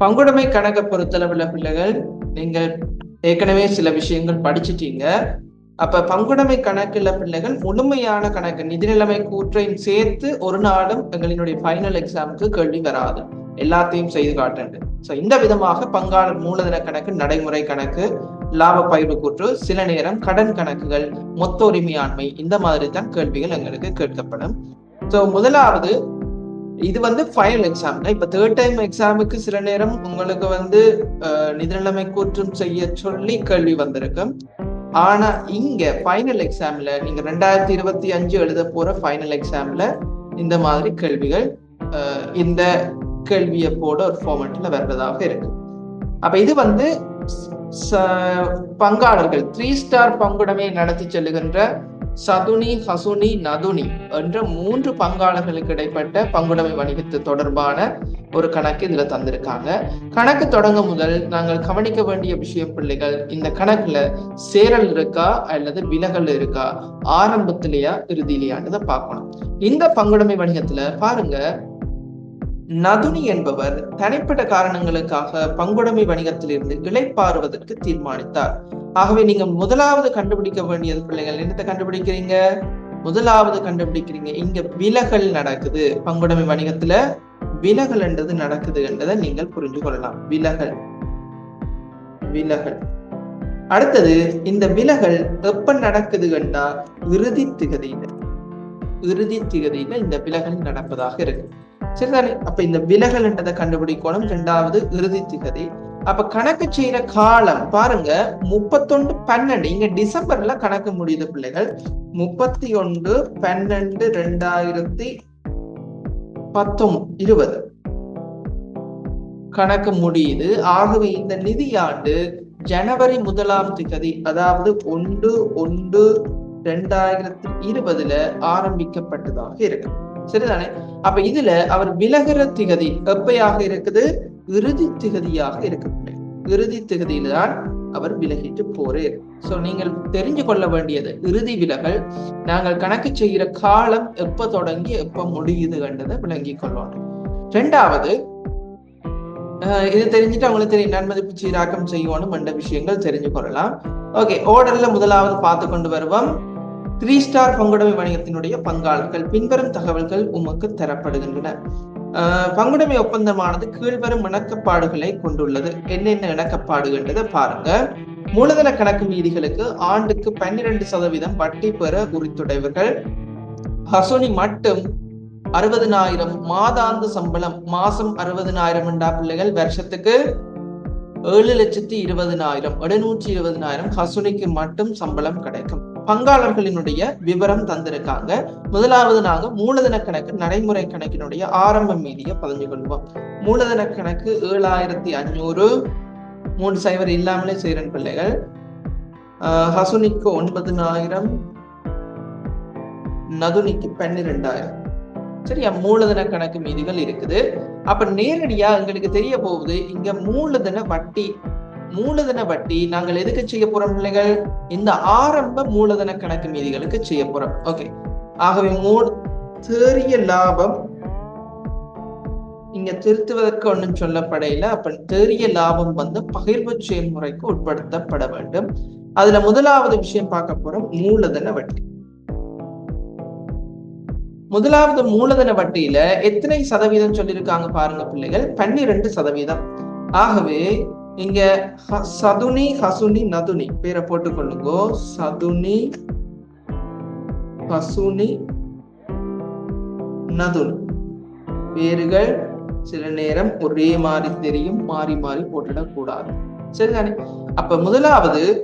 பங்குடைமை கணக்கை பொறுத்தளவுல பிள்ளைகள் நீங்கள் ஏற்கனவே சில விஷயங்கள் படிச்சிட்டீங்க. அப்ப பங்குடைமை கணக்குல பிள்ளைகள் முழுமையான கணக்கு நிதிநிலைமை கூற்றையும் சேர்த்து ஒரு நாளும் எங்களினுடைய ஃபைனல் எக்ஸாமுக்கு கேள்வி வராது. எல்லாத்தையும் செய்து காட்டுண்டு ஸோ இந்த விதமாக பங்காளர் மூலதன கணக்கு நடைமுறை கணக்கு லாப பயிர்வு கூற்று சில நேரம் கடன் கணக்குகள் மொத்த உரிமையாண்மை இந்த மாதிரி தான் கேள்விகள் எங்களுக்கு கேட்கப்படும். ஸோ முதலாவது இது வந்து ஃபைனல் எக்ஸாம் இப்ப தேர்ட் டைம் எக்ஸாமுக்கு சில நேரம் உங்களுக்கு வந்து நிதிநிலைமை கூற்றம் செய்ய சொல்லி கேள்வி வந்திருக்கும். ஆனா இங்க ஃபைனல் எக்ஸாம்ல நீங்க ரெண்டாயிரத்தி இருபத்தி அஞ்சு எழுத போற ஃபைனல் எக்ஸாம்ல இந்த மாதிரி கேள்விகள் இந்த கேள்வியை போட ஒரு ஃபார்மேட்ல வர்றதாக இருக்கு. அப்ப இது வந்து பங்காளர்கள் த்ரீ ஸ்டார் பங்குடைமை நடத்தி செல்லுகின்ற சதுனி ஹசுனி நதுனி என்ற மூன்று பங்காளர்களுக்கு இடைப்பட்ட பங்குடைமை வணிகத்து தொடர்பான ஒரு கணக்கு இதுல தந்திருக்காங்க. கணக்கு தொடங்க முதல் நாங்கள் கவனிக்க வேண்டிய விஷயம் பிள்ளைகள் இந்த கணக்குல சேரல் இருக்கா அல்லது விலகல் இருக்கா? ஆரம்பத்திலேயா இறுதியிலையான்றதை பார்க்கணும். இந்த பங்குடைமை வணிகத்துல பாருங்க நதுனி என்பவர் தனிப்பட்ட காரணங்களுக்காக பங்குடைமை வணிகத்திலிருந்து இழைப்பாறுவதற்கு தீர்மானித்தார். ஆகவே நீங்க முதலாவது கண்டுபிடிக்க வேண்டியது பிள்ளைகள் என்னத்தை கண்டுபிடிக்கிறீங்க? முதலாவது கண்டுபிடிக்கிறீங்க இங்க விலகல் நடக்குது. பங்குடைமை வணிகத்துல விலகல் என்றது நடக்குது என்றதை நீங்கள் புரிஞ்சு கொள்ளலாம். விலகல். விலகல். அடுத்தது இந்த விலகல் எப்ப நடக்குது கண்டா இறுதி திகதியில இறுதி திகதியில இந்த விலகல் நடப்பதாக இருக்கு. சரிதானே அப்ப இந்த விலகல் என்றதை கண்டுபிடிக்கணும். ரெண்டாவது இறுதி திகதி. அப்ப கணக்கு செய்யற காலம் பாருங்க முப்பத்தொன்று பன்னெண்டு. இங்க டிசம்பர்ல கணக்கு முடியுது பிள்ளைகள். முப்பத்தி ஒன்று பன்னெண்டு ரெண்டாயிரத்தி பத்தொன்பது இருபது. கணக்கு முடியுது. ஆகவே இந்த நிதியாண்டு ஜனவரி முதலாம் திகதி அதாவது ஒன்று ஒன்று ரெண்டாயிரத்தி இருபதுல ஆரம்பிக்கப்பட்டதாக இருக்கு. சரிதானே? அப்ப இதுல அவர் விலகிற திகதி எப்பையாக இருக்குது? இறுதி திகதியாக இருக்கு இறுதி திகதியில தான் அவர் விலகிட்டு போறார். சோ நீங்கள் தெரிஞ்சு கொள்ள வேண்டியது இறுதி விலகல். நாங்கள் கணக்கு செய்கிற காலம் எப்ப தொடங்கி எப்ப முடியுது கண்டதை விளங்கி கொள்ளணும் ரெண்டாவது இது தெரிஞ்சுட்டு அவங்களுக்கு தெரியும். நன்மதிப்பு சீராக்கம் செய்யணும் என்ற விஷயங்கள் தெரிஞ்சு கொள்ளலாம். ஓகே ஓர்டர்ல முதலாவது பார்த்து கொண்டு வருவோம். த்ரீ ஸ்டார் பங்குடைமை வணிகத்தினுடைய பங்காளர்கள் பின்வரும் தகவல்கள் உமக்கு தரப்படுகின்றன. பங்குடைமை ஒப்பந்தமானது கீழ்வரும் இணக்கப்பாடுகளை கொண்டுள்ளது. என்னென்ன இணக்கப்பாடுகின்றதை பாருங்க. மூலதன கணக்கு மீதிகளுக்கு ஆண்டுக்கு பன்னிரண்டு சதவீதம் வட்டி பெற உரித்துடையவர்கள். ஹசோனி மட்டும் அறுபதனாயிரம் மாதாந்த சம்பளம் மாசம் அறுபதனாயிரம் என்றா பிள்ளைகள் வருஷத்துக்கு ஏழு லட்சத்தி இருபதினாயிரம் எழுநூற்றி இருபதினாயிரம் ஹசுனிக்கு மட்டும் சம்பளம் கிடைக்கும். பங்காளர்களினுடைய விவரம் தந்திருக்காங்க. முதலாவது நாங்க மூலதன கணக்கு நடைமுறை கணக்கினுடைய ஆரம்ப மீதியை பதிஞ்சு கொள்வோம். மூலதன கணக்கு ஏழாயிரத்தி அஞ்சூறு மூணு சைவர் இல்லாமலே செய்கிறன் பிள்ளைகள். ஹசுனிக்கு ஒன்பதுனாயிரம். நதுனிக்கு பன்னிரெண்டாயிரம். சரியா மூலதன கணக்கு மீதிகள் இருக்குது. அப்ப நேரடியா எங்களுக்கு தெரிய போகுது இங்க மூலதன வட்டி மூலதன வட்டி நாங்கள் எதுக்கு செய்ய போறோம் பிள்ளைகள்? இந்த ஆரம்ப மூலதன கணக்கு மீதிகளுக்கு செய்ய போறோம். ஓகே ஆகவே மூ தேறிய லாபம் இங்க திருத்துவதற்கு ஒன்றும் சொல்லப்படையில அப்ப தேறிய லாபம் வந்து பகிர்வு செயல்முறைக்கு உட்படுத்தப்பட வேண்டும். அதுல முதலாவது விஷயம் பார்க்க போறோம் மூலதன வட்டி. முதலாவது மூலதன வட்டியில எத்தனை சதவீதம் சொல்லியிருக்காங்க பாருங்க பிள்ளைகள். பன்னிரெண்டு சதவீதம். ஆகவே இங்க சதுனி ஹசுனி நதுனி. பேரை போட்டுக்கொள்ளுங்க. சதுனி ஹசுனி நதுனி. பேர்கள் சில நேரம் ஒரே மாதிரி தெரியும் மாறி மாறி போட்டுடக்கூடாது. சரிதானே? அப்ப முதலாவது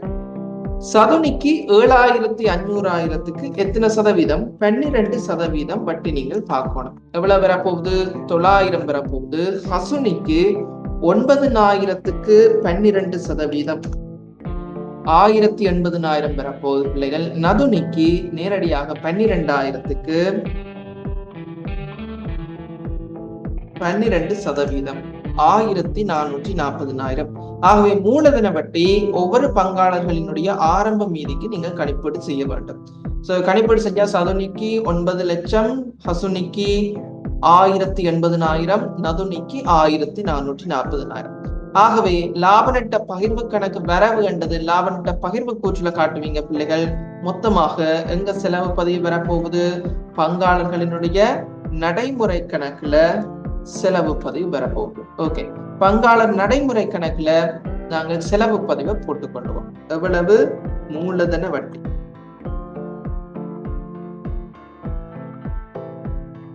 சதுனிக்கு ஏழாயிரத்தி அஞ்சூறாயிரத்துக்கு எத்தனை சதவீதம்? பன்னிரெண்டு சதவீதம் வட்டி நீங்கள் பார்க்கணும். எவ்வளவு வரப்போகுது? தொள்ளாயிரம் வரப்போகுது. ஹசுனிக்கு ஒன்பதுனாயிரத்துக்கு பன்னிரெண்டு சதவீதம். ஆயிரத்தி எண்பதுனாயிரம் வரப்போகுது பிள்ளைகள். நதுனிக்கு நேரடியாக பன்னிரெண்டாயிரத்துக்கு பன்னிரெண்டு சதவீதம். ஆயிரத்தி நானூற்றி நாற்பதுனாயிரம் ஆகவே மூலதன வட்டி ஒவ்வொரு பங்காளர்களினுடைய ஆரம்ப மீதிக்கு நீங்கள் கணிப்பீடு செய்ய வேண்டும். ஸோ கணிப்பீடு செஞ்சா சதுனிக்கு ஒன்பது லட்சம் ஹசுனிக்கு ஆயிரத்தி எண்பதுனாயிரம் நதுனிக்கு ஆயிரத்தி நானூற்றி நாற்பதுனாயிரம் ஆகவே லாப நட்ட பகிர்வு கணக்கு வரவு என்றது லாப நட்ட பகிர்வு கூற்றுல காட்டுவீங்க பிள்ளைகள். மொத்தமாக எங்க செலவு பதிவு வரப்போகுது? பங்காளர்களினுடைய நடைமுறை கணக்குல செலவு பதிவு வரப்போகுது. ஓகே பங்காளர் நடைமுறை கணக்குல நாங்கள் செலவு பதிவை போட்டுக்கொள்வோம். எவ்வளவு? மூலதன வட்டி.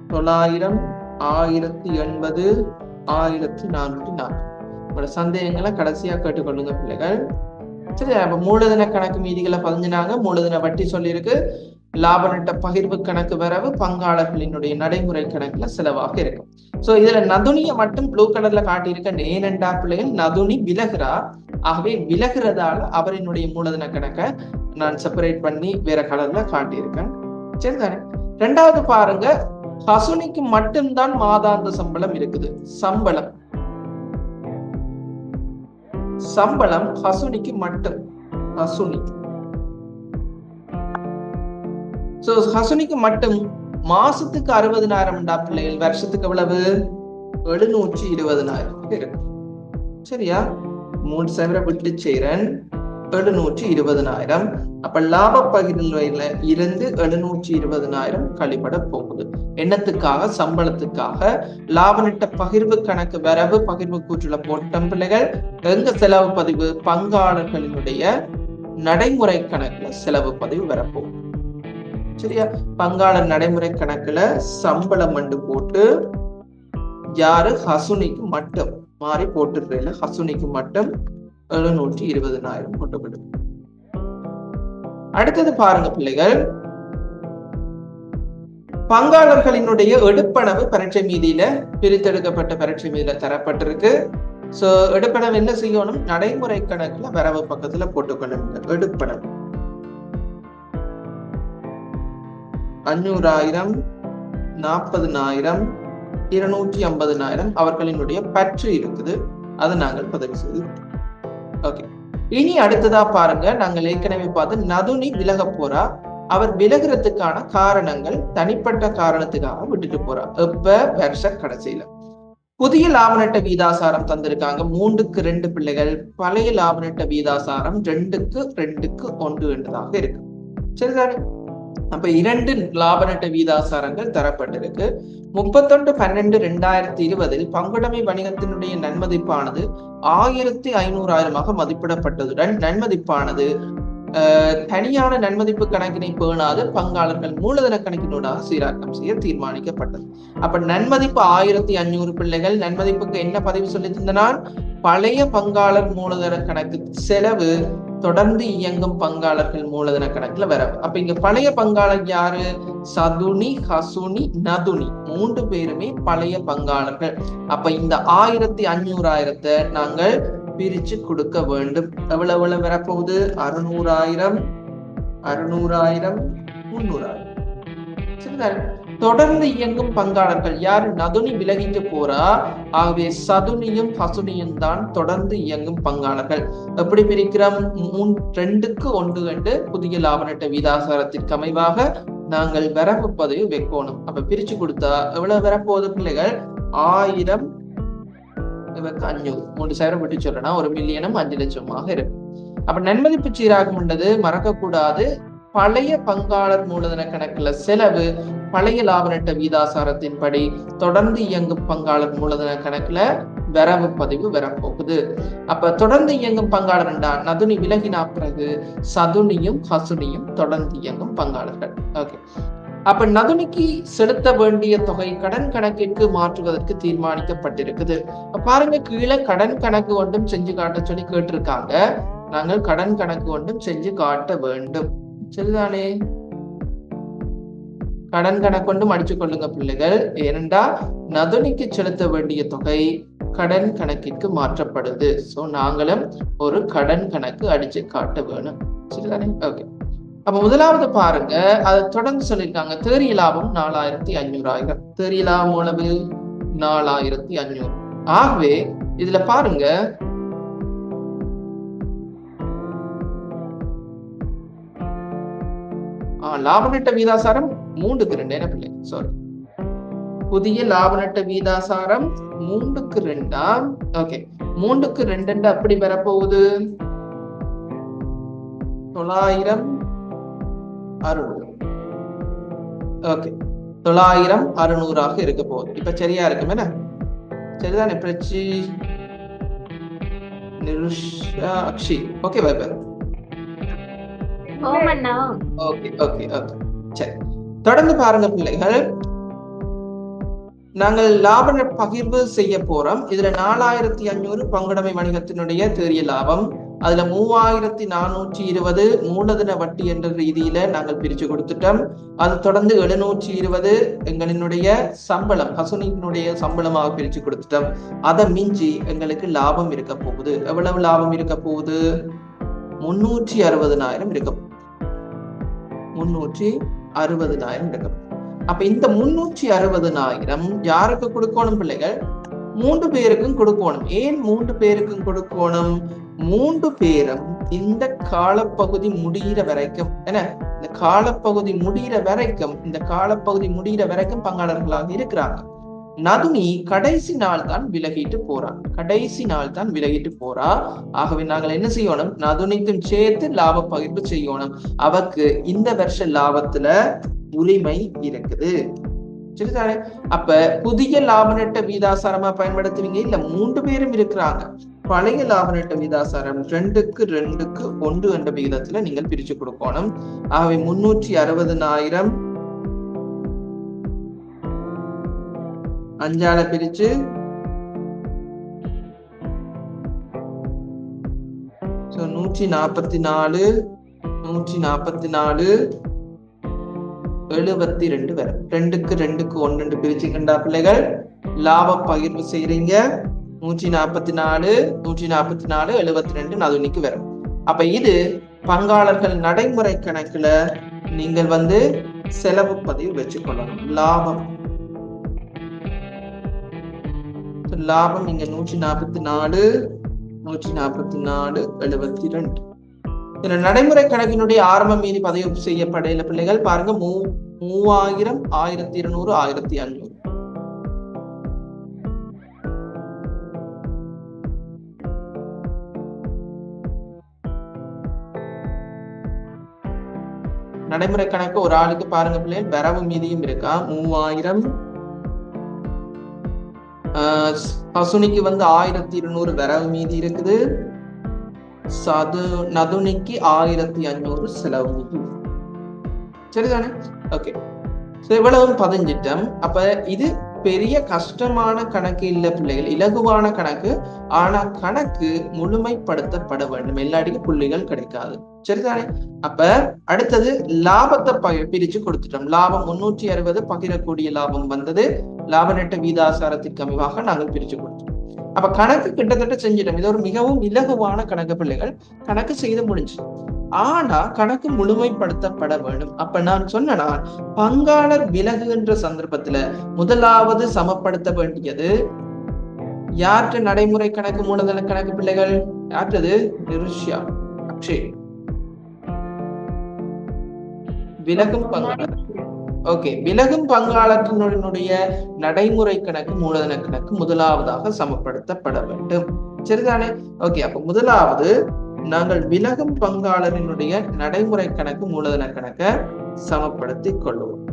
தொள்ளாயிரம் ஆயிரத்தி எண்பது ஆயிரத்தி நானூற்றி நாற்பது. உங்களோட சந்தேகங்களை கடைசியா கேட்டுக்கொள்ளுங்க பிள்ளைகள். சரி அப்ப மூலதன கணக்கு மீதிகளை பதிஞ்சினாங்க மூலதன வட்டி சொல்லியிருக்கு. லாப நட்ட பகிர்வு கணக்கு வரவு பங்காளர்களினுடைய நடைமுறை கணக்குல செலவாக இருக்கும். சோ இதுல நதுனிய மட்டும் ப்ளூ கலர்ல காட்டியிருக்க ஏனெண்டா பிள்ளைகள் நதுனி விலகுறா. ஆகவே விலகுறதால அவரினுடைய மூலதன கணக்கை நான் செப்பரேட் பண்ணி வேற கலர்ல காட்டியிருக்கேன். சரிதானே? ரெண்டாவது பாருங்க ஹசுனிக்கு மட்டும்தான் மாதாந்த சம்பளம் இருக்குது. சம்பளம். சம்பளம் ஹசுனிக்கு மட்டும். பசுனி. சோ ஹசுனிக்கு மட்டும் மாசத்துக்கு அறுபதனாயிரம் பிள்ளைகள் வருஷத்துக்கு எவ்வளவு? எழுநூற்றி இருபதனாயிரம். இருக்கு சரியா? மூணு சவர விட்டு செய்கிறேன் எழுநூற்றி இருபதனாயிரம். அப்ப லாப பகிர்வுல இருந்து எழுநூற்றி இருபதனாயிரம் கழிப்பட போகுது. எண்ணத்துக்காக சம்பளத்துக்காக. லாப நட்ட பகிர்வு கணக்கு வரவு பகிர்வு கூற்றுல போட்ட பிள்ளைகள் எங்க செலவு பதிவு? பங்காளர்களினுடைய நடைமுறை கணக்குல செலவு பதிவு வரப்போகுது. சரியா? பங்காளர் நடைமுறை கணக்குல சம்பளம் மண்டு போட்டு யாரு? ஹசுனிக்கு மட்டும். மாறி போட்டுருல ஹசுனிக்கு மட்டும் எழுநூற்றி இருபதனாயிரம் கொண்டுவிடும் அடுத்தது பாருங்க பிள்ளைகள். பங்காளர்களினுடைய எடுப்பனவு பரீட்சை மீதியில பிரித்தெடுக்கப்பட்ட பரீட்சை மீதியில தரப்பட்டிருக்கு. சோ எடுப்பனவு என்ன செய்யணும்? நடைமுறை கணக்குல வரவு பக்கத்துல போட்டுக்கொள்ளுங்க எடுப்பனவு அஞ்சூறாயிரம் நாற்பதுனாயிரம் இருநூற்றி ஐம்பதுனாயிரம் அவர்களினுடைய பற்று இருக்குது. அதை நாங்கள் பதிவு செய்து ஓகே இனி அடுத்ததா பாருங்க. நாங்கள் ஏற்கனவே பார்த்து நதுனி விலக போறா. அவர் விலகிறதுக்கான காரணங்கள் தனிப்பட்ட காரணத்துக்காக விட்டுட்டு போறா. எப்ப? வருஷ கடைசியில. புதிய லாபநட்ட வீதாசாரம் தந்திருக்காங்க. மூன்றுக்கு ரெண்டு பிள்ளைகள். பழைய லாபநட்ட வீதாசாரம் ரெண்டுக்கு ரெண்டுக்கு ஒன்று என்றதாக இருக்கு. சரிதானே? அப்ப இரண்டு லாபநட்ட வீதாசாரங்கள் தரப்பட்டிருக்கு. முப்பத்தொன்று பன்னெண்டு ரெண்டாயிரத்தி இருபதில் பங்குடைமை வணிகத்தினுடைய நன்மதிப்பானது ஆயிரத்தி ஐநூறாயிரமாக மதிப்பிடப்பட்டதுடன் நன்மதிப்பானது தனியான நன்மதிப்பு கணக்கினை பேணாது பங்காளர்கள் மூலதன கணக்கினூடாக சீராக்கம் செய்ய தீர்மானிக்கப்பட்டது. அப்ப நன்மதிப்பு ஆயிரத்தி அஞ்சூறு பிள்ளைகள் நன்மதிப்புக்கு என்ன பதிவு சொல்லியிருந்தனால் பழைய பங்காளர் மூலதன கணக்கு செலவு தொடர்ந்து இயங்கும் பங்காளர்கள் மூலதன கணக்குல வர அப்ப இங்க பழைய பங்காளர் யாரு? சதுனி ஹசுனி நதுனி. மூன்று பேருமே பழைய பங்காளர்கள். அப்ப இந்த ஆயிரத்தி அஞ்சூறாயிரத்தை நாங்கள் பிரிச்சு கொடுக்க வேண்டும். எவ்வளவு எவ்வளவு வரப்போகுது? அறுநூறாயிரம் அறுநூறாயிரம் முன்னூறாயிரம். தொடர்ந்து இயங்கும் பங்காளர்கள் யாரு? நதுனி விலகிட்டு போறா? ஆகவே சதுனியும் ஹசுனியும் தான் தொடர்ந்து இயங்கும் பங்காளர்கள். எப்படி பிரிக்கிறோம்? மூன் ரெண்டுக்கு ஒன்று கண்டு புதிய லாபநட்ட வீதாசாரத்திற்கு அமைவாக நாங்கள் வரப்பு பதவி வைக்கணும். அப்ப பிரிச்சு கொடுத்தா எவ்வளவு வரப்போகுது பிள்ளைகள்? ஆயிரம். இவருக்கு அஞ்சூறு மூன்று சைரம் விட்டு சொல்லனா ஒரு மில்லியனும் அஞ்சு லட்சமாக இருக்கு. அப்ப நன்மதிப்பு சீராகும் மறக்க கூடாது பழைய பங்காளர் மூலதன கணக்குல செலவு பழைய லாப நட்ட வீதாசாரத்தின்படி தொடர்ந்து இயங்கும் பங்காளர் மூலதன கணக்குல வரவு பதிவு வரப்போகுது. அப்ப தொடர்ந்து இயங்கும் பங்காளர் நதுனி விலகினா பிறகு சதுனியும் ஹசுனியும் தொடர்ந்து இயங்கும் பங்காளர்கள். ஓகே அப்ப நதுனிக்கு செலுத்த வேண்டிய தொகை கடன் கணக்கிற்கு மாற்றுவதற்கு தீர்மானிக்கப்பட்டிருக்குது. பாருங்க கீழே கடன் கணக்கு ஒன்றும் செஞ்சு காட்ட சொல்லி கேட்டிருக்காங்க. நாங்கள் கடன் கணக்கு ஒன்றும் செஞ்சு காட்ட வேண்டும். சரிதானே கடன் கணக்கொண்டு மடிச்சு கொள்ளுங்க பிள்ளைகள். ஏனென்றா நதுனிக்கு செலுத்த வேண்டிய தொகை கடன் கணக்கிற்கு மாற்றப்படுது. ஸோ நாங்களும் ஒரு கடன் கணக்கு அடிச்சு காட்ட வேணும். சரிதானே? ஓகே அப்ப முதலாவது பாருங்க. அதை தொடர்ந்து சொல்லியிருக்காங்க. தேறிய லாபம் நாலாயிரத்தி அஞ்சூறாயிரம் தேறிய லாபம் உணவு நாலாயிரத்தி அஞ்சூறு ஆகவே இதுல பாருங்க. லாப நட்ட விகிதாசாரம் மூன்றுக்கு ரெண்டு என்ன பிள்ளை? சாரி புதிய லாப நட்ட வீதாசாரம் மூன்றுக்கு ரெண்டாம் ஓகே மூன்றுக்கு ரெண்டு அப்படி வரப்போகுது? தொள்ளாயிரம் அறுநூறு. ஓகே தொள்ளாயிரம் அறுநூறாக இருக்க போகுது. இப்ப சரியா இருக்கும் என்ன? சரிதானே பிரச்சி? Nirusha Akshi okay bye bye okay okay okay சரி. தொடர்ந்து பாருங்க பிள்ளைகள். நாங்கள் லாப பகிர்வு செய்ய போறோம். இதுல நாலாயிரத்தி அஞ்சூறு பங்குடைமை வணிகத்தினுடைய தேறிய லாபம். அதுல மூவாயிரத்தி நானூற்றி இருபது மூலதன வட்டி என்ற ரீதியில நாங்கள் பிரிச்சு கொடுத்துட்டோம். அது தொடர்ந்து எழுநூற்றி இருபது எங்களினுடைய சம்பளம் பசுனியினுடைய சம்பளமாக பிரிச்சு கொடுத்துட்டோம். அதை மிஞ்சி எங்களுக்கு லாபம் இருக்க போகுது. எவ்வளவு லாபம் இருக்க போகுது? முன்னூற்றி அறுபதனாயிரம் இருக்க போகுது முன்னூற்றி அறுபதுனாயிரம் எடுக்கணும் அப்ப இந்த முன்னூற்றி அறுபதுனாயிரம் யாருக்கு கொடுக்கணும் பிள்ளைகள்? மூன்று பேருக்கும் கொடுக்கணும். ஏன் மூன்று பேருக்கும் கொடுக்கணும்? மூன்று பேரும் இந்த காலப்பகுதி முடிகிற வரைக்கும் என்ன? இந்த காலப்பகுதி முடிகிற வரைக்கும் இந்த காலப்பகுதி முடிகிற வரைக்கும் பங்காளர்களாக இருக்கிறாங்க. நதுனி கடைசி நாள் தான் விலகிட்டு போறா. கடைசி நாள் தான் விலகிட்டு போறா. ஆகவே நாங்கள் என்ன செய்யணும்? நதுனிக்கும் சேர்த்து லாப பகிர்வு செய்யணும். அவக்கு இந்த வருஷ லாபத்துல உரிமை இருக்குது. சரிதானே? அப்ப புதிய லாப நட்ட வீதாசாரமா பயன்படுத்துவீங்க? இல்ல மூன்று பேரும் இருக்கிறாங்க. பழைய லாப நட்ட விதாசாரம் ரெண்டுக்கு ரெண்டுக்கு ஒன்று என்ற விகிதத்துல நீங்கள் பிரிச்சு கொடுக்கணும். ஆகவே முன்னூற்றி அறுபதுனாயிரம் அஞ்சால பிரிச்சு நூற்றி நாற்பத்தி நாலு நூற்றி நாற்பத்தி நாலு எழுபத்தி ரெண்டு வரை. ரெண்டுக்கு ரெண்டுக்கு ஒன்று பிரிச்சுக்கண்டா பிள்ளைகள். லாப பகிர்வு செய்யறீங்க நூற்றி நாற்பத்தி நாலு நூற்றி நாற்பத்தி நாலு எழுபத்தி ரெண்டு நதுனிக்கு வரும். அப்ப இது பங்காளர்கள் நடைமுறை கணக்குல நீங்கள் வந்து செலவு பதிவு வச்சுக்கொள்ளணும். லாபம். லாபம் இங்க நூற்றி நாற்பத்தி நாலு நூற்றி நாற்பத்தி நாலு எழுபத்தி ரெண்டு. இதுல நடைமுறை கணக்கினுடைய ஆரம்ப மீதி பதிவு செய்யப்படையில பிள்ளைகள் பாருங்க. மூ மூவாயிரம் ஆயிரத்தி இருநூறு ஆயிரத்தி அஞ்சூறு நடைமுறை கணக்கு ஒரு ஆளுக்கு பாருங்க பிள்ளைகள். வரவு மீதியும் இருக்கா? மூவாயிரம் பசுனிக்கு வந்து ஆயிரத்தி இருநூறு வரவு மீதி இருக்குது. சது நதுனிக்கு ஆயிரத்தி அஞ்சூறு செலவு மீதி. சரிதானே? ஓகே இவ்வளவும் பதிஞ்சிட்டம். அப்ப இது பெரிய கஷ்டமான கணக்கு இல்ல பிள்ளைகள் இலகுவான கணக்கு. ஆனா கணக்கு முழுமைப்படுத்தப்பட வேண்டும். எல்லாடிக்கும் புள்ளிகள் கிடைக்காது. சரிதானே? அப்ப அடுத்தது லாபத்தை ப பிரிச்சு கொடுத்துட்டோம். லாபம் முன்னூற்றி அறுபது பகிரக்கூடிய லாபம் வந்தது. லாப நட்ட வீதாசாரத்திற்கு அமைவாக நாங்கள் பிரிச்சு கொடுத்தோம். அப்ப கணக்கு கிட்டத்தட்ட செஞ்சிட்டோம். இது ஒரு மிகவும் இலகுவான கணக்கு பிள்ளைகள். கணக்கு செய்து முடிஞ்சு. ஆனா கணக்கு முழுமைப்படுத்தப்பட வேண்டும் அப்ப நான் சொன்னா பங்காளர் விலகுகின்ற சந்தர்ப்பத்துல முதலாவது சமப்படுத்த வேண்டியது யாற்று நடைமுறை கணக்கு மூலதன கணக்கு பிள்ளைகள்? யாற்றது நிருஷ்யா அக்ஷய். விலகும் பங்காளர். ஓகே விலகும் பங்காளத்தினுடைய நடைமுறை கணக்கு மூலதன கணக்கு முதலாவதாக சமப்படுத்தப்பட வேண்டும். சரிதானே? ஓகே அப்ப முதலாவது நாங்கள் விலகும் பங்காளரினுடைய நடைமுறை கணக்கு மூலதன கணக்கை சமப்படுத்தி கொள்வோம்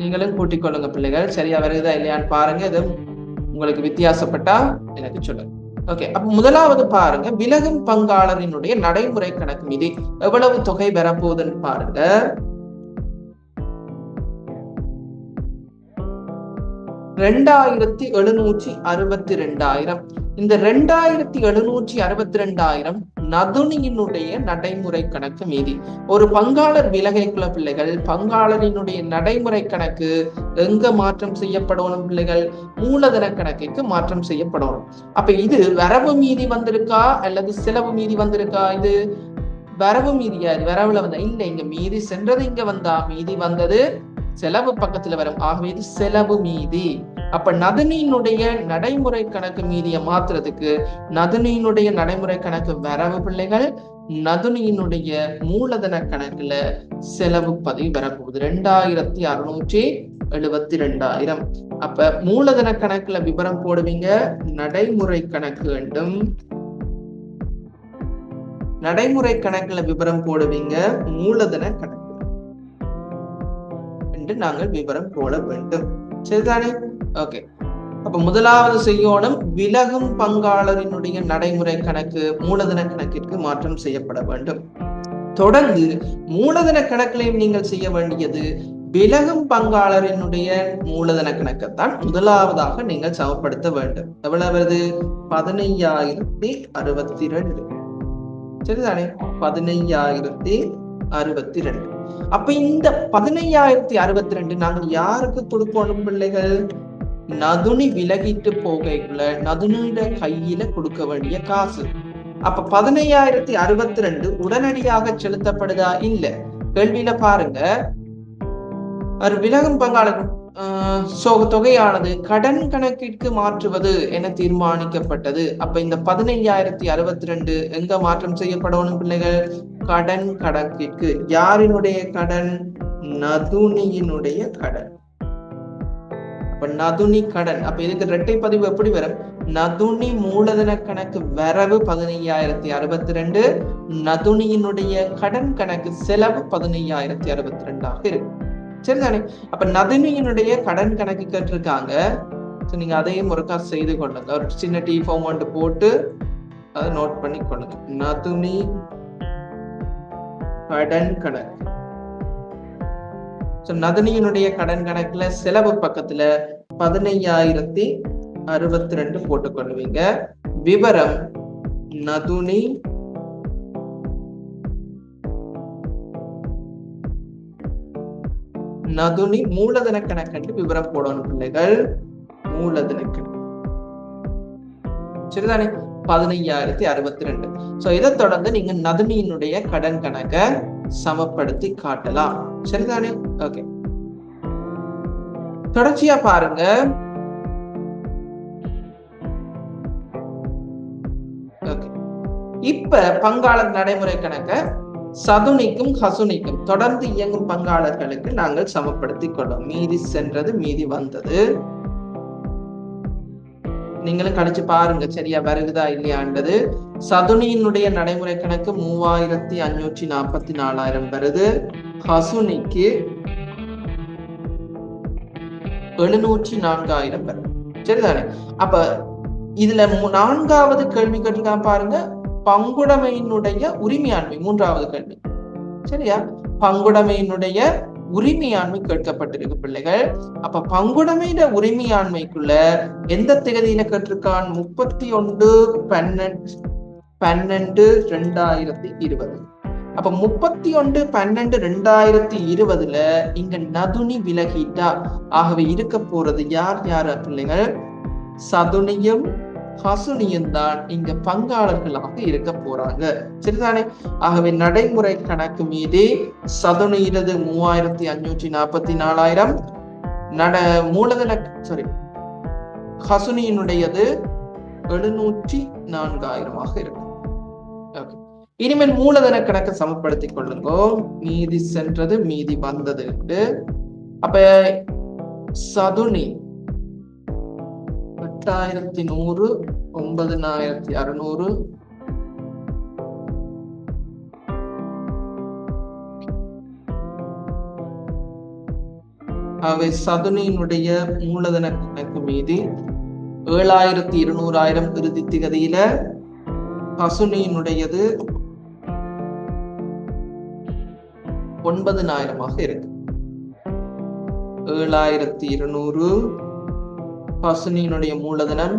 நீங்களும் கூட்டிக் கொள்ளுங்க பிள்ளைகள். சரியா வருதா இல்லையான்னு பாருங்க. இது உங்களுக்கு வித்தியாசப்பட்டா எனக்கு சொல்லுங்க. ஓகே அப்ப முதலாவது பாருங்க. விலகும் பங்காளரினுடைய நடைமுறை கணக்கு மீது எவ்வளவு தொகை வரப்போகுதுன்னு பாருங்க. ரெண்டாயிரத்தி எழுநூற்றி அறுபத்தி ரெண்டாயிரம். இந்த ரெண்டாயிரத்தி எழுநூற்றி அறுபத்தி ரெண்டாயிரம் நதுனியினுடைய நடைமுறை கணக்கு மீதி. ஒரு பங்காளர் விலகை குல பிள்ளைகள் பங்காளரினுடைய நடைமுறை கணக்கு எங்க மாற்றம் செய்யப்படணும் பிள்ளைகள்? மூலதன கணக்குக்கு மாற்றம் செய்யப்படணும். அப்ப இது வரவு மீதி வந்திருக்கா அல்லது செலவு மீதி வந்திருக்கா இது? வரவு மீதியா இது வரவுல வந்தா இல்ல இங்க மீதி சென்றது இங்க வந்தா. மீதி வந்தது செலவு பக்கத்துல வரும் ஆகவே இது செலவு மீதி. அப்ப நதனியினுடைய நடைமுறை கணக்கு மீதியை மாத்துறதுக்கு நதனியினுடைய நடைமுறை கணக்கு வரவு பிள்ளைகள் நதுனியினுடைய மூலதன கணக்குல செலவு பதிவு வரப்போகுது. ரெண்டாயிரத்தி அறுநூற்றி எழுபத்தி ரெண்டாயிரம் அப்ப மூலதன கணக்குல விவரம் போடுவீங்க. நடைமுறை கணக்கு வேண்டும். நடைமுறை கணக்குல விவரம் போடுவீங்க. மூலதன கணக்கு. என்று நாங்கள் விவரம் போட வேண்டும். சரிதானே? ஓகே அப்ப முதலாவது செய்யணும் விலகும் பங்காளரினுடைய நடைமுறை கணக்கு மூலதன கணக்கிற்கு மாற்றம் செய்யப்பட வேண்டும். தொடர்ந்து மூலதன கணக்கிலையும் நீங்கள் செய்ய வேண்டியது விலகும் பங்காளரினுடைய மூலதன கணக்கைத்தான் முதலாவதாக நீங்கள் சமப்படுத்த வேண்டும். எவ்வளவு வருது? பதினையாயிரத்தி அறுபத்தி ரெண்டு. சரிதானே? பதினைஞ்சாயிரத்தி அறுபத்தி ரெண்டு அப்ப இந்த பதினையாயிரத்தி அறுபத்தி ரெண்டு நாங்கள் யாருக்கு கொடுக்கணும் பிள்ளைகள்? நதுனி விலகிட்டு போகைக்குள்ள நதுனிட கையில கொடுக்க வேண்டிய காசு. அப்ப பதினையாயிரத்தி அறுபத்தி ரெண்டு உடனடியாக செலுத்தப்படுதா? இல்ல. கேள்வியில பாருங்க. விலகும் பங்காளர் தொகையானது கடன் கணக்கிற்கு மாற்றுவது என தீர்மானிக்கப்பட்டது. அப்ப இந்த பதினைஞ்சாயிரத்தி அறுபத்தி ரெண்டு எங்க மாற்றம் செய்யப்படணும் பிள்ளைகள்? கடன் கணக்கிற்கு. யாரினுடைய கடன்? நதுனியினுடைய கடன். அப்ப நதுனி கடன். அப்ப இதுக்கு இரட்டை பதிவு எப்படி வரும்? நதுனி மூலதன கணக்கு வரவு பதினையாயிரத்தி அறுபத்தி ரெண்டு நதுனியினுடைய கடன் கணக்கு செலவு பதினையாயிரத்தி அறுபத்தி ரெண்டாக இருக்கு. சரிதானே அப்ப நதினியினுடைய கடன் கணக்கு கேட்டிருக்காங்க. நீங்க அதையும் ஒருக்கா செய்து கொள்ளுங்க. ஒரு சின்ன டீ ஃபார்ம் ஒன்று போட்டு அதை நோட் பண்ணி கொள்ளுங்க. நதுனி கடன் கணக்கு. ஸோ நதினியினுடைய கடன் கணக்குல செலவு பக்கத்துல பதினையாயிரத்தி அறுபத்தி ரெண்டு போட்டுக்கொள்வீங்க. விவரம் நதுனி நதுனி மூலதன கணக்கென்று விவரம் போடணும் பிள்ளைகள். மூலதன கணக்கு சரிதானே? பதினையாயிரத்தி அறுபத்தி ரெண்டு. சோ இதை தொடர்ந்து நீங்க நதுனியினுடைய கடன் கணக்கை சமப்படுத்தி காட்டலாம். சரிதானே? ஓகே தொடர்ச்சியா பாருங்க. இப்ப பங்காளர் நடைமுறை கணக்க சதுனிக்கும் ஹசுனிக்கும் தொடர்ந்து இயங்கும் பங்காளர்களுக்கு நாங்கள் சமப்படுத்தி கொள்ளும். மீதி சென்றது மீதி வந்தது. நீங்களும் கழிச்சு பாருங்க சரியா வருகுதா இல்லையான்றது சதுனியினுடைய நடைமுறை கணக்கு மூவாயிரத்தி அஞ்சூற்றி நாற்பத்தி நாலாயிரம் வருது. ஹசுனிக்கு எழுநூற்றி நான்காயிரம் வருது. சரிதானே? அப்ப இதுல நான்காவது கேள்வி கேட்டிருக்கான் பாருங்க. பங்குடைமையினுடைய உரிமையாண்மை மூன்றாவது கேள்வி. சரியா? பங்குடைமையினுடைய உரிமையாண்மை கேட்கப்பட்டிருக்கு பிள்ளைகள். அப்ப பங்குடைமையில உரிமையாண்மைக்குள்ள எந்த திகதியில கேட்டிருக்கான்? முப்பத்தி ஒன்று பன்னெண்டு பன்னெண்டு ரெண்டாயிரத்தி இருபது. அப்ப முப்பத்தி ஒன்று பன்னெண்டு ரெண்டாயிரத்தி இருபதுல இங்க நதுனி விலகிட்டா. ஆகவே இருக்க போறது யார் யார் பிள்ளைகள்? சதுனியும் ஹசுனியும் தான் இங்க பங்காளர்களாக இருக்க போறாங்க. சரிதானே? ஆகவே நடைமுறை கணக்கு மீது சதுனியிலது மூவாயிரத்தி அஞ்சூற்றி நாற்பத்தி நாலாயிரம். நட மூலதன சாரி ஹசுனியினுடையது எழுநூற்றி நான்காயிரமாக இருக்கும் இனிமேல் மூலதன கணக்கை சமப்படுத்திக் கொள்ளுங்கோ. மீதி சென்றது மீதி வந்தது அப்ப சதுனி எட்டாயிரத்தி நூறு ஒன்பதுனாயிரத்தி அறுநூறு. அவை சதுனியினுடைய மூலதன கணக்கு மீது. ஏழாயிரத்தி இருநூறாயிரம் இறுதி திகதியில பசுனியினுடையது ஒன்பதுனாயிரமாக இருக்கு. ஏழாயிரத்தி இருநூறு பசுனியினுடைய மூலதனம்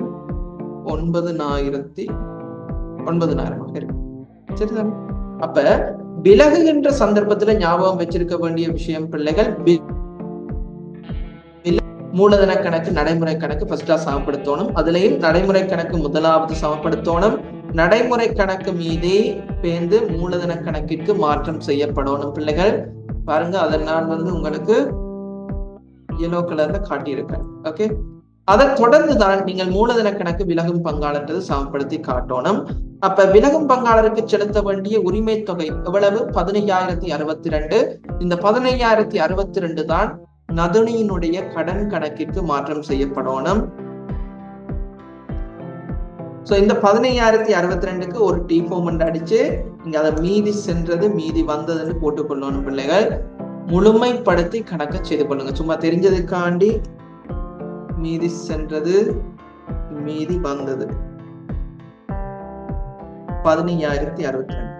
ஒன்பதுனாயிரத்தி ஒன்பதுனாயிரமாக இருக்கு சரிதான் அப்ப விலகுகின்ற சந்தர்ப்பத்துல ஞாபகம் வச்சிருக்க வேண்டிய விஷயம் பிள்ளைகள் மூலதன கணக்கு நடைமுறை கணக்கு ஃபர்ஸ்டா சமப்படுத்தணும். அதுலயும் நடைமுறை கணக்கு முதலாவது சமப்படுத்தணும். நடைமுறை கணக்கு மீதே பேர்ந்து மூலதன கணக்கிற்கு மாற்றம் செய்யப்படணும் பிள்ளைகள். பாருங்க அதை நான் வந்து உங்களுக்கு எல்லோ கலர்ல காட்டியிருக்கேன். ஓகே அதை தொடர்ந்து தான் நீங்கள் மூலதன கணக்கு விலகும் பங்காளன்றது சமப்படுத்தி காட்டணும். அப்ப விலகும் பங்காளருக்கு செலுத்த வேண்டிய உரிமை தொகை எவ்வளவு? பதினையாயிரத்தி அறுபத்தி ரெண்டு. இந்த பதினையாயிரத்தி அறுபத்தி ரெண்டு தான் நதுனியினுடைய கடன் கணக்கிற்கு மாற்றம் செய்யப்படணும். ஸோ இந்த பதினையாயிரத்தி அறுபத்தி ரெண்டுக்கு ஒரு டீ ஃபோமெண்ட் அடிச்சு நீங்க அதை மீதி சென்றது மீதி வந்ததுன்னு போட்டுக்கொள்ளணும் பிள்ளைகள். முழுமைப்படுத்தி கணக்கை செய்து கொள்ளுங்க. சும்மா தெரிஞ்சதுக்காண்டி மீதி சென்றது மீதி வந்தது. பதினையாயிரத்தி அறுபத்தி ரெண்டு.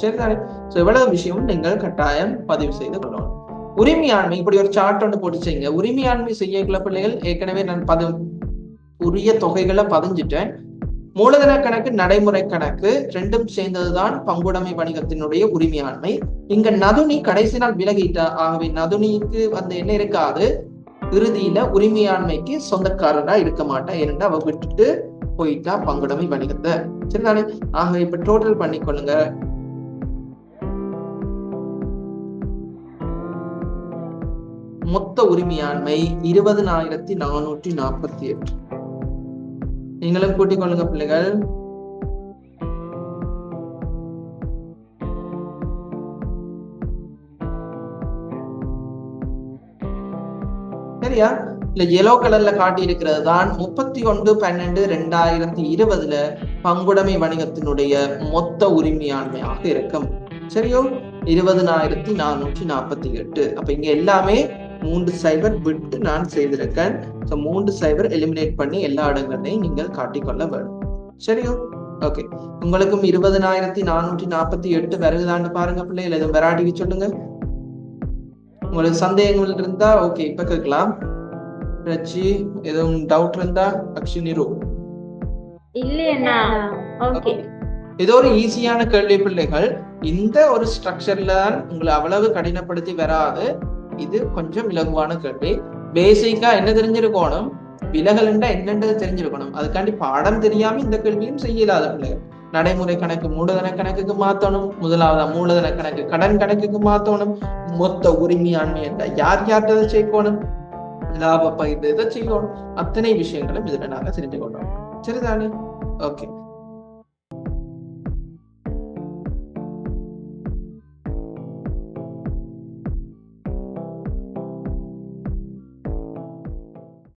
சரிதானே ஸோ இவ்வளவு விஷயம் நீங்கள் கட்டாயம் பதிவு செய்து கொள்ளணும். உரிமையாண்மை இப்படி ஒரு சார்ட் ஒன்று போட்டு செய்யுங்க உரிமையாண்மை செய்யக்குள்ள பிள்ளைகள் ஏற்கனவே நான் பதி உரிய தொகைகளை பதிஞ்சிட்டேன். மூலதன கணக்கு நடைமுறை கணக்கு ரெண்டும் சேர்ந்ததுதான் பங்குடைமை வணிகத்தினுடைய உரிமையாண்மை. இங்க நதுனி கடைசி நாள் விலகிட்டா ஆகவே நதுனிக்கு வந்து என்ன இருக்காது. இறுதியில உரிமையாண்மைக்கு சொந்தக்காரரா இருக்க மாட்டான். ஏன்னா அவ விட்டுட்டு போயிட்டா பங்குடைமை வணிகத்தை. சரிதானே? ஆக இப்ப டோட்டல் பண்ணிக்கொள்ளுங்க மொத்த உரிமையாண்மை இருபதனாயிரத்தி நானூற்றி நாற்பத்தி எட்டு. நீங்களும் கூட்டிக் கொள்ளுங்க பிள்ளைகள். நேரடியா இல்ல எல்லோ கலர்ல காட்டி இருக்கிறது தான் முப்பத்தி ஒன்று பன்னெண்டு ரெண்டாயிரத்தி இருபதுல பங்குடைமை வணிகத்தினுடைய மொத்த உரிமையாண்மையாக இருக்கும். சரியோ? இருபதனாயிரத்தி நானூற்றி நாற்பத்தி எட்டு. அப்ப இங்க எல்லாமே மூன்று சைபர் விட்டு நான் செய்திருக்கேன். ஸோ மூன்று சைபர் எலிமினேட் பண்ணி எல்லா இடங்களையும் நீங்கள் காட்டிக்கொள்ள வேண்டும். சரியோ? ஓகே உங்களுக்கும் இருபதனாயிரத்தி நானூற்றி நாற்பத்தி எட்டு வருகுதான்னு பாருங்க பிள்ளைகள். எதுவும் வெராட்டிக்கு சொல்லுங்க. உங்களுக்கு சந்தேகங்கள் இருந்தா ஓகே இப்ப கேட்கலாம். ரச்சி எதுவும் டவுட் இருந்தா அக்ஷினி ரூ ஓகே இது ஒரு ஈஸியான கேள்வி பிள்ளைகள் இந்த ஒரு ஸ்ட்ரக்சர்ல தான் உங்களை அவ்வளவு கடினப்படுத்தி வராது. இது கொஞ்சம் இலகுவான கேள்வி. பேசிக்கா என்ன தெரிஞ்சிருக்கணும்? விலகல்ண்டா என்னன்றது தெரிஞ்சிருக்கணும். அதுக்காண்டி பாடம் தெரியாம இந்த கேள்வியும் செய்யலாத பிள்ளைகள். நடைமுறை கணக்கு மூலதன கணக்குக்கு மாத்தணும். முதலாவதா மூலதன கணக்கு கடன் கணக்குக்கு மாத்தணும். மொத்த உரிமையாண்மை என்ற யார் யார்கிட்ட செய்யணும்? லாப பகிர்ந்து இதை செய்யணும்? அத்தனை விஷயங்களும் இதுல நாங்க தெரிஞ்சு கொள்ளணும் சரிதானே? ஓகே